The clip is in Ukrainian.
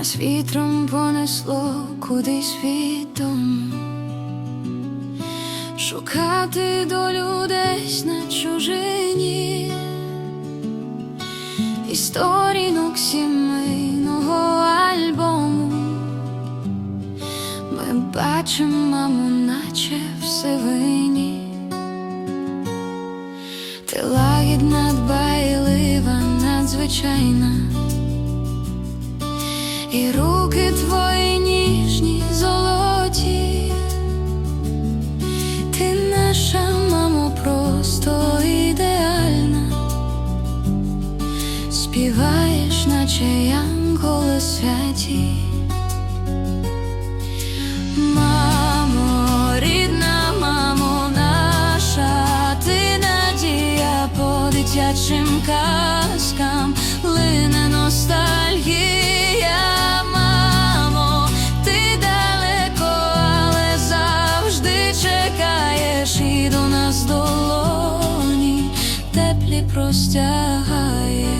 Нас вітром понесло кудись відомо Шукати долю десь на чужині. Історінок сімейного альбому. Ми бачимо маму, наче в сивині. Ти лагідна, дбайлива, надзвичайна І руки твої ніжні, золоті. Ти наша мамо, просто ідеальна. Співаєш, наче янголи святі. Дитячим казкам, лине теплі простягаєш.